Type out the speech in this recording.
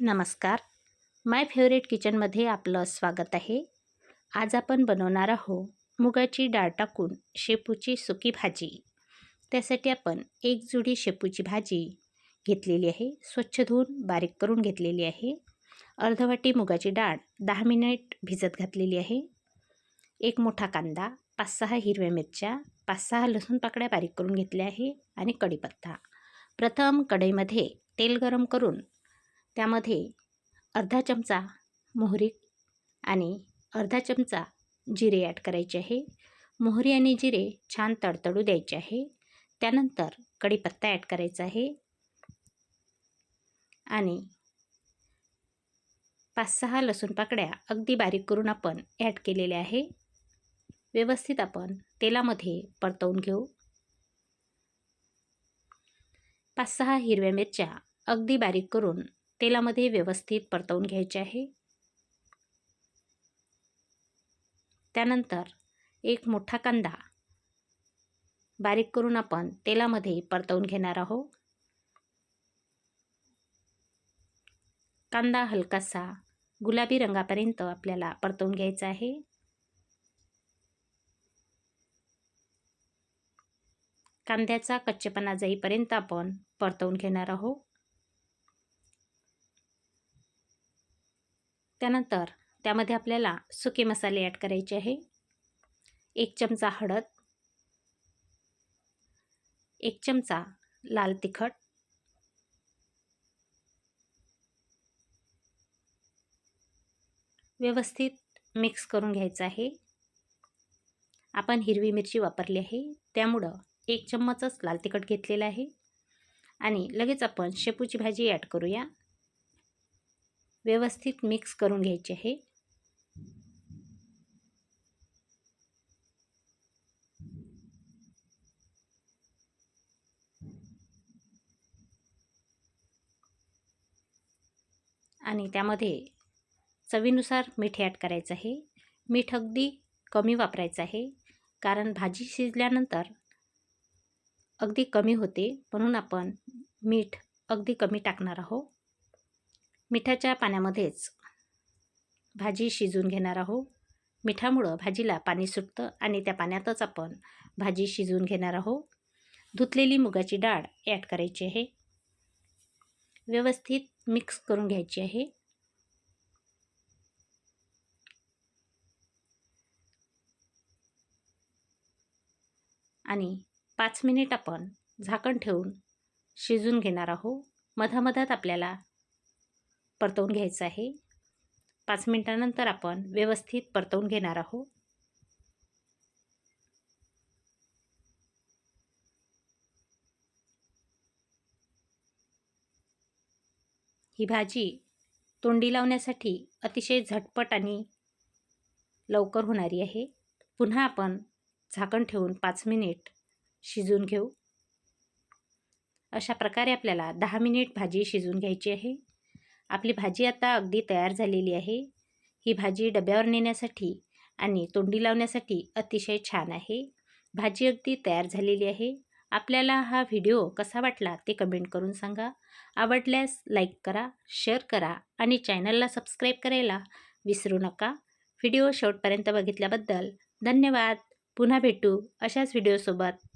नमस्कार. माय फेवरेट किचनमध्ये आपलं स्वागत आहे. आज आपण बनवणार आहोत मुगाची डाळ टाकून शेपूची सुकी भाजी. त्यासाठी आपण एक जुडी शेपूची भाजी घेतलेली आहे. स्वच्छ धुवून बारीक करून घेतलेली आहे. अर्धवाटी मुगाची डाळ दहा मिनिट भिजत घातलेली आहे. एक मोठा कांदा पाच सहा हिरव्या मिरच्या पाच सहा लसूण पाकड्या बारीक करून घेतल्या आहे आणि कढीपत्ता. प्रथम कढईमध्ये तेल गरम करून त्यामध्ये अर्धा चमचा मोहरी आणि अर्धा चमचा जिरे ॲड करायचे आहे. मोहरी आणि जिरे छान तडतडू द्यायचे आहे. त्यानंतर कढीपत्ता ॲड करायचा आहे. आणि पाच सहा लसूण पाकड्या अगदी बारीक करून आपण ॲड केलेल्या आहे. व्यवस्थित आपण तेलामध्ये परतवून घेऊ. पाच सहा हिरव्या मिरच्या अगदी बारीक करून तेलामध्ये व्यवस्थित परतवून घ्यायचे आहे. त्यानंतर एक मोठा कांदा बारीक करून आपण तेलामध्ये परतवून घेणार आहोत. कांदा हलकासा गुलाबी रंगापर्यंत आपल्याला परतवून घ्यायचा आहे. कांद्याचा कच्चेपणा जाईपर्यंत आपण परतवून घेणार आहोत. त्यानंतर त्यामध्ये आपल्याला सुके मसाले ॲड करायचे आहे. एक चमचा हळद. एक चमचा लाल तिखट. व्यवस्थित मिक्स करून घ्यायचं आहे. आपण हिरवी मिरची वापरली आहे. त्यामुळं एक चम्मचच लाल तिखट घेतलेलं आहे. आणि लगेच आपण शेपूची भाजी ॲड करूया. व्यवस्थित मिक्स करून घ्यायचे आहे आणि त्यामध्ये चवीनुसार मीठ ॲड करायचं आहे. मीठ अगदी कमी वापरायचं आहे. कारण भाजी शिजल्यानंतर अगदी कमी होते. म्हणून आपण मीठ अगदी कमी टाकणार आहोत. मिठाच्या पाण्यामध्येच भाजी शिजून घेणार आहोत मिठामुळं भाजीला पाणी सुटतं आणि त्या पाण्यातच आपण भाजी शिजवून घेणार आहोत धुतलेली मुगाची डाळ ॲड करायची आहे. व्यवस्थित मिक्स करून घ्यायची आहे. आणि पाच मिनिट आपण झाकण ठेवून शिजून घेणार आहोत मधामधात आपल्याला परतवून घ्यायचं आहे. पाच मिनटानंतर आपण व्यवस्थित परतवून घेणार आहोत. ही भाजी तोंडी लावण्यासाठी अतिशय झटपट आणि लवकर होणारी आहे. पुन्हा आपण झाकण ठेवून पाच मिनिट शिजून घेऊ. अशा प्रकारे आपल्याला दहा मिनिट भाजी शिजून घ्यायची आहे. आपली भाजी आता अगदी तयार झालेली आहे. ही भाजी डब्यावर नेण्यासाठी आणि तोंडी लावण्यासाठी अतिशय छान आहे. भाजी अगदी तयार झालेली आहे. आपल्याला हा व्हिडिओ कसा वाटला ते कमेंट करून सांगा. आवडल्यास लाईक करा शेअर करा आणि चॅनलला सबस्क्राईब करायला विसरू नका. व्हिडिओ शेवटपर्यंत बघितल्याबद्दल धन्यवाद. पुन्हा भेटू अशाच व्हिडिओसोबत.